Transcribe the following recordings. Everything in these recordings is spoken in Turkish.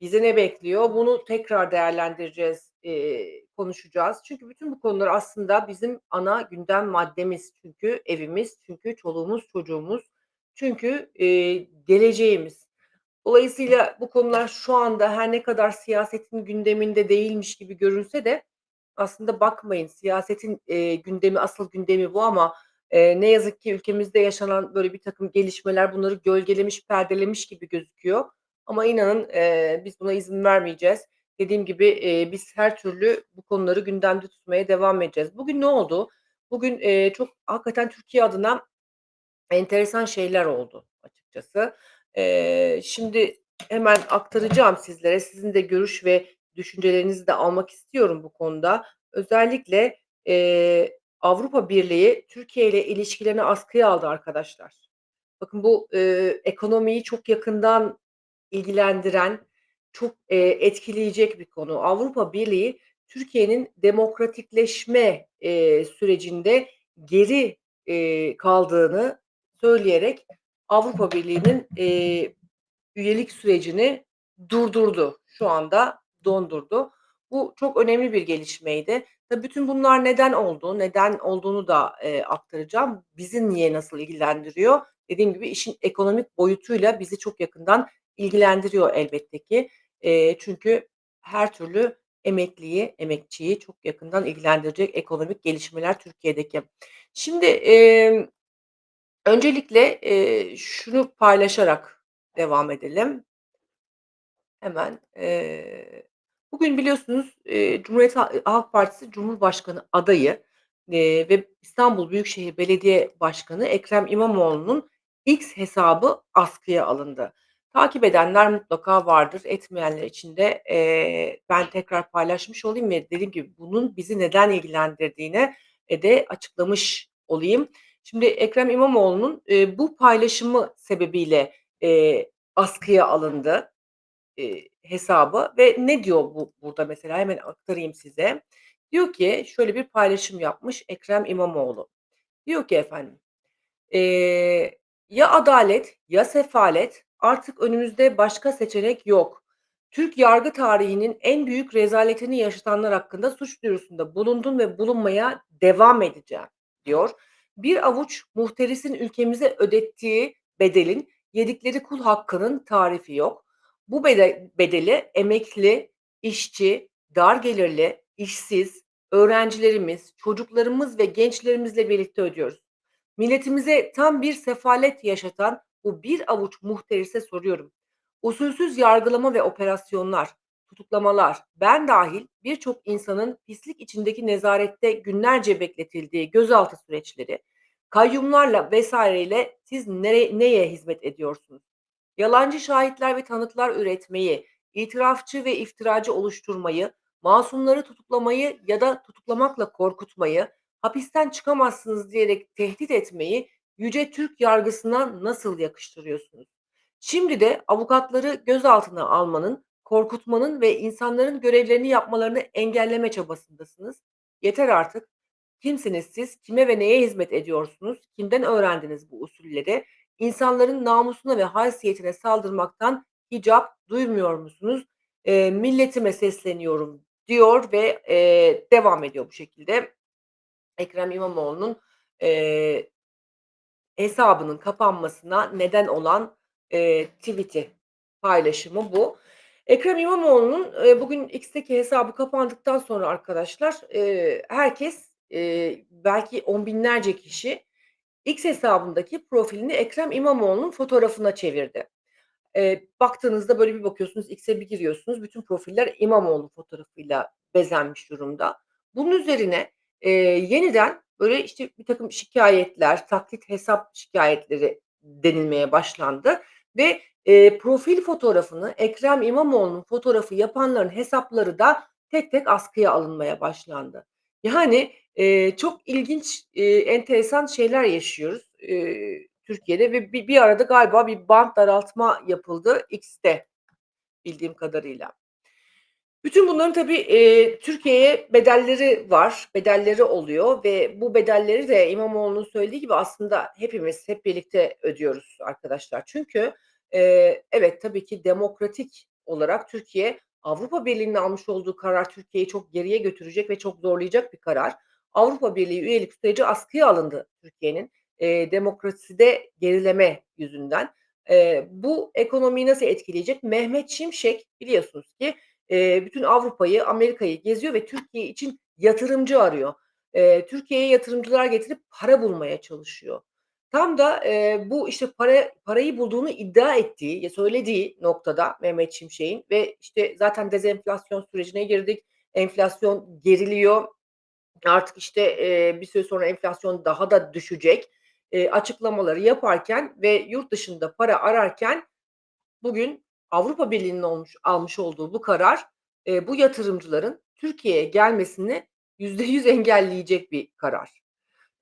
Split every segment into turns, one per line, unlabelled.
Bizi ne bekliyor? Bunu tekrar değerlendireceğiz, eee, konuşacağız. Çünkü bütün bu konular aslında bizim ana gündem maddemiz. Çünkü evimiz, çünkü çoluğumuz çocuğumuz, çünkü, eee, geleceğimiz. Dolayısıyla bu konular şu anda her ne kadar siyasetin gündeminde değilmiş gibi görünse de aslında bakmayın siyasetin, eee, gündemi, asıl gündemi bu ama, eee, ne yazık ki ülkemizde yaşanan böyle birtakım gelişmeler bunları gölgelemiş, perdelemiş gibi gözüküyor. Ama inanın, eee, biz buna izin vermeyeceğiz. Dediğim gibi, eee, biz her türlü bu konuları gündemde tutmaya devam edeceğiz. Bugün ne oldu? Bugün, eee, çok hakikaten Türkiye adına enteresan şeyler oldu açıkçası. Eee, şimdi hemen aktaracağım sizlere. Sizin de görüş ve düşüncelerinizi de almak istiyorum bu konuda. Özellikle, eee, Avrupa Birliği Türkiye ile ilişkilerini askıya aldı arkadaşlar. Bakın bu, eee, ekonomiyi çok yakından ilgilendiren, çok, eee, etkileyecek bir konu. Avrupa Birliği Türkiye'nin demokratikleşme, eee, sürecinde geri, eee, kaldığını söyleyerek Avrupa Birliği'nin, eee, üyelik sürecini durdurdu. Şu anda dondurdu. Bu çok önemli bir gelişmeydi. Tabii bütün bunlar neden oldu? Neden olduğunu da, eee, aktaracağım. Bizi niye, nasıl ilgilendiriyor? Dediğim gibi işin ekonomik boyutuyla bizi çok yakından ilgilendiriyor elbette ki. Eee, çünkü her türlü emekliyi, emekçiyi çok yakından ilgilendirecek ekonomik gelişmeler Türkiye'deki. Şimdi, emm, öncelikle, eee, şunu paylaşarak devam edelim. Hemen, eee, bugün biliyorsunuz, eee, Cumhuriyet Ha Halk Partisi Cumhurbaşkanı adayı, eee, ve İstanbul Büyükşehir Belediye Başkanı Ekrem İmamoğlu'nun X hesabı askıya alındı. Takip edenler mutlaka vardır, etmeyenler için de, eee, ben tekrar paylaşmış olayım ve dediğim gibi bunun bizi neden ilgilendirdiğini, eee, de açıklamış olayım. Şimdi Ekrem İmamoğlu'nun, eee, bu paylaşımı sebebiyle, eee, askıya alındı eee, hesabı ve ne diyor bu burada mesela hemen aktarayım size. Diyor ki şöyle bir paylaşım yapmış Ekrem İmamoğlu. Diyor ki efendim, eee, "Ya adalet ya sefalet, artık önümüzde başka seçenek yok. Türk yargı tarihinin en büyük rezaletini yaşatanlar hakkında suç duyurusunda bulundum ve bulunmaya devam edeceğim." diyor. Bir avuç muhterisin ülkemize ödettiği bedelin, yedikleri kul hakkının tarifi yok. Bu bede bedeli emekli, işçi, dar gelirli, işsiz, öğrencilerimiz, çocuklarımız ve gençlerimizle birlikte ödüyoruz. Milletimize tam bir sefalet yaşatan bu bir avuç muhterise soruyorum. Usulsüz yargılama ve operasyonlar, tutuklamalar, ben dahil birçok insanın pislik içindeki nezarette günlerce bekletildiği gözaltı süreçleri, kayyumlarla vesaireyle siz nere neye hizmet ediyorsunuz? Yalancı şahitler ve tanıklar üretmeyi, itirafçı ve iftiracı oluşturmayı, masumları tutuklamayı ya da tutuklamakla korkutmayı, hapisten çıkamazsınız diyerek tehdit etmeyi yüce Türk yargısına nasıl yakıştırıyorsunuz? Şimdi de avukatları gözaltına almanın, korkutmanın ve insanların görevlerini yapmalarını engelleme çabasındasınız. Yeter artık. Kimsiniz siz? Kime ve neye hizmet ediyorsunuz? Kimden öğrendiniz bu usulleri? İnsanların namusuna ve haysiyetine saldırmaktan hicap duymuyor musunuz? Eee, milletime sesleniyorum diyor ve, eee, devam ediyor bu şekilde. Ekrem İmamoğlu'nun, eee hesabının kapanmasına neden olan, eee, tweet'i, paylaşımı bu. Ekrem İmamoğlu'nun, eee, bugün X'teki hesabı kapandıktan sonra arkadaşlar, eee, herkes, eee, belki on binlerce kişi X hesabındaki profilini Ekrem İmamoğlu'nun fotoğrafına çevirdi. Eee, baktığınızda böyle bir bakıyorsunuz, X'e bir giriyorsunuz, bütün profiller İmamoğlu fotoğrafıyla bezenmiş durumda. Bunun üzerine, eee, yeniden böyle, işte, birtakım şikâyetler, taklit hesap şikâyetleri denilmeye başlandı ve, eee, profil fotoğrafını Ekrem İmamoğlu'nun fotoğrafı yapanların hesapları da tek tek askıya alınmaya başlandı. Yani, eee, çok ilginç, eee, enteresan şeyler yaşıyoruz, eee, Türkiye'de ve bir bir ara da galiba bir bant daraltma yapıldı X'te bildiğim kadarıyla. Bütün bunların tabii, eee, Türkiye'ye bedelleri var, bedelleri oluyor ve bu bedelleri de İmamoğlu'nun söylediği gibi aslında hepimiz hep birlikte ödüyoruz arkadaşlar. Çünkü, eee, evet, tabii ki demokratik olarak Türkiye, Avrupa Birliği'nin almış olduğu karar Türkiye'yi çok geriye götürecek ve çok zorlayacak bir karar. Avrupa Birliği üyelik süreci askıya alındı Türkiye'nin, eee, demokraside gerileme yüzünden. Eee, bu ekonomiyi nasıl etkileyecek? Mehmet Şimşek biliyorsunuz ki, eee, bütün Avrupa'yı, Amerika'yı geziyor ve Türkiye için yatırımcı arıyor. Eee, Türkiye'ye yatırımcılar getirip para bulmaya çalışıyor. Tam da, eee, bu, işte, para parayı bulduğunu iddia ettiği, söylediği noktada Mehmet Şimşek'in ve, işte, zaten dezenflasyon sürecine girdik, enflasyon geriliyor. Artık, işte, eee, bir süre sonra enflasyon daha da düşecek, eee, açıklamaları yaparken ve yurt dışında para ararken bugün Avrupa Birliği'nin olmuş almış olduğu bu karar, eee, bu yatırımcıların Türkiye'ye gelmesini %100 engelleyecek bir karar.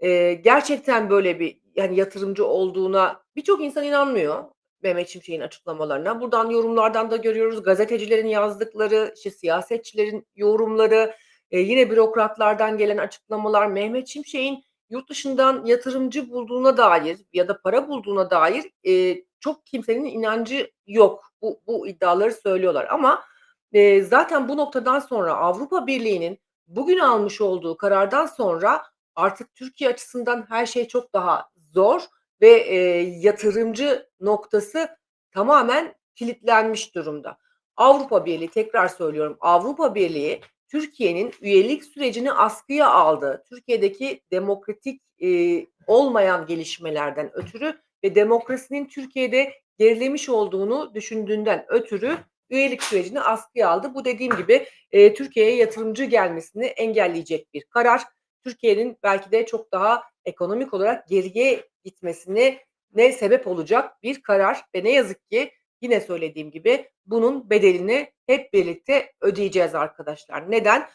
Eee, gerçekten böyle bir, yani, yatırımcı olduğuna birçok insan inanmıyor Mehmet Şimşek'in açıklamalarına. Buradan yorumlardan da görüyoruz. Gazetecilerin yazdıkları, işte, siyasetçilerin yorumları, eee, yine bürokratlardan gelen açıklamalar, Mehmet Şimşek'in yurt dışından yatırımcı bulduğuna dair ya da para bulduğuna dair, eee, çok kimsenin inancı yok. Bu bu iddiaları söylüyorlar ama, eee, zaten bu noktadan sonra Avrupa Birliği'nin bugün almış olduğu karardan sonra artık Türkiye açısından her şey çok daha zor ve, eee, yatırımcı noktası tamamen kilitlenmiş durumda. Avrupa Birliği, tekrar söylüyorum, Avrupa Birliği Türkiye'nin üyelik sürecini askıya aldı. Türkiye'deki demokratik, eee, olmayan gelişmelerden ötürü ve demokrasinin Türkiye'de gerilemiş olduğunu düşündüğünden ötürü üyelik sürecini askıya aldı. Bu dediğim gibi, eee, Türkiye'ye yatırımcı gelmesini engelleyecek bir karar. Türkiye'nin belki de çok daha ekonomik olarak geriye gitmesine ne sebep olacak bir karar ve ne yazık ki yine söylediğim gibi bunun bedelini hep birlikte ödeyeceğiz arkadaşlar. Neden?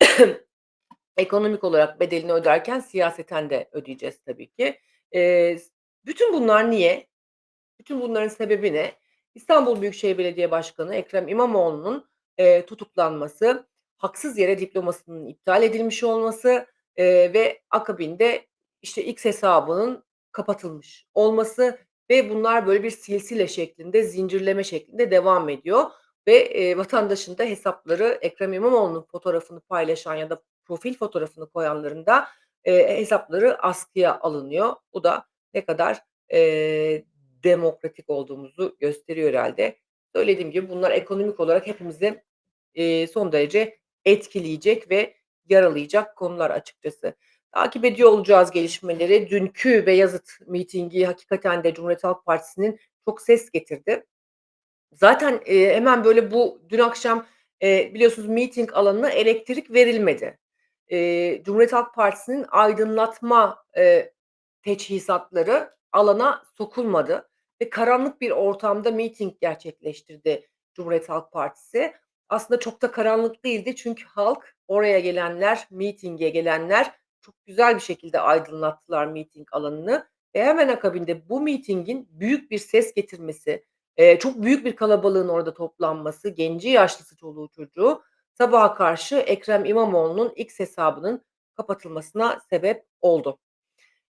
Ekonomik olarak bedelini öderken siyaseten de ödeyeceğiz tabii ki. Eee, s bütün bunlar niye? Bütün bunların sebebi ne? İstanbul Büyükşehir Belediye Başkanı Ekrem İmamoğlu'nun, eee, tutuklanması, haksız yere diplomasının iptal edilmiş olması, eee, ve akabinde, işte, X hesabının kapatılmış olması ve bunlar böyle bir silsile şeklinde, zincirleme şeklinde devam ediyor ve, eee, vatandaşın da hesapları Ekrem İmamoğlu'nun fotoğrafını paylaşan ya da profil fotoğrafını koyanların da, eee, hesapları askıya alınıyor. Bu da ne kadar, eee, demokratik olduğumuzu gösteriyor herhâlde. Söylediğim gibi bunlar ekonomik olarak hepimizi, eee, son derece etkileyecek ve yaralayacak konular açıkçası. Takip ediyor olacağız gelişmeleri. Dünkü Beyazıt mitingi hakikaten de Cumhuriyet Halk Partisi'nin çok ses getirdi. Zaten, eee, hemen böyle bu dün akşam, eee, biliyorsunuz miting alanına elektrik verilmedi. Eee, Cumhuriyet Halk Partisi'nin aydınlatma, eee, teçhizatları alana sokulmadı ve karanlık bir ortamda miting gerçekleştirdi Cumhuriyet Halk Partisi. Aslında çok da karanlık değildi çünkü halk, oraya gelenler, mitinge gelenler çok güzel bir şekilde aydınlattılar miting alanını ve hemen akabinde bu mitingin büyük bir ses getirmesi, eee, çok büyük bir kalabalığın orada toplanması, genci yaşlısı, çoluğu çocuğu sabaha karşı Ekrem İmamoğlu'nun X hesabının kapatılmasına sebep oldu.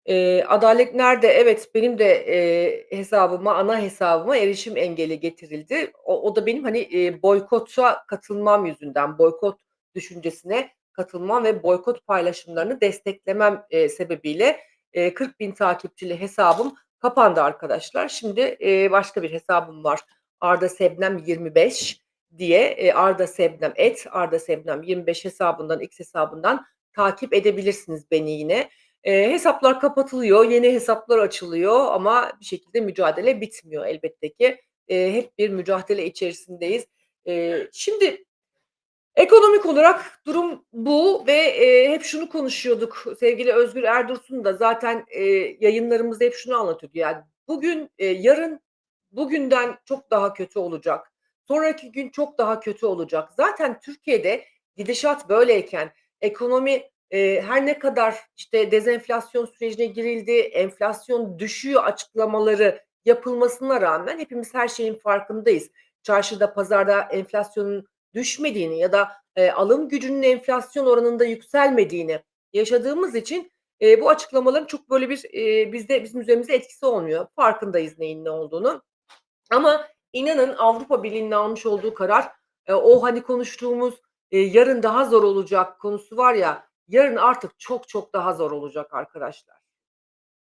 Eee, adalet nerede? Evet, benim de, eee, hesabıma, ana hesabıma erişim engeli getirildi. O o da benim, hani, eee, boykota katılmam yüzünden, boykot düşüncesine katılmam ve boykot paylaşımlarını desteklemem, eee, sebebiyle, eee, 40.000 takipçili hesabım kapandı arkadaşlar. Şimdi, eee, başka bir hesabım var. Arda Sebnem 25 diye, eee, Arda Sebnem @ardasebnem25 hesabından, X hesabından takip edebilirsiniz beni yine. Eee, hesaplar kapatılıyor, yeni hesaplar açılıyor ama bir şekilde mücadele bitmiyor elbette ki. Eee, hep bir mücadele içerisindeyiz. Eee, şimdi ekonomik olarak durum bu ve, eee, hep şunu konuşuyorduk. Sevgili Özgür Erdursun da zaten, eee, yayınlarımızda hep şunu anlatıyordu. Yani bugün, eee, yarın bugünden çok daha kötü olacak. Sonraki gün çok daha kötü olacak. Zaten Türkiye'de gidişat böyleyken, ekonomi, her ne kadar, işte, dezenflasyon sürecine girildi, enflasyon düşüyor açıklamaları yapılmasına rağmen hepimiz her şeyin farkındayız. Çarşıda, pazarda enflasyonun düşmediğini ya da, eee, alım gücünün enflasyon oranında yükselmediğini yaşadığımız için, eee, bu açıklamaların çok böyle bir, eee, bizde bizim üzerimizde etkisi olmuyor. Farkındayız neyin ne olduğunu ama İnanın Avrupa Birliği'nin almış olduğu karar, eee, o, hani, konuştuğumuz, eee, yarın daha zor olacak konusu var ya, yarın artık çok çok daha zor olacak arkadaşlar.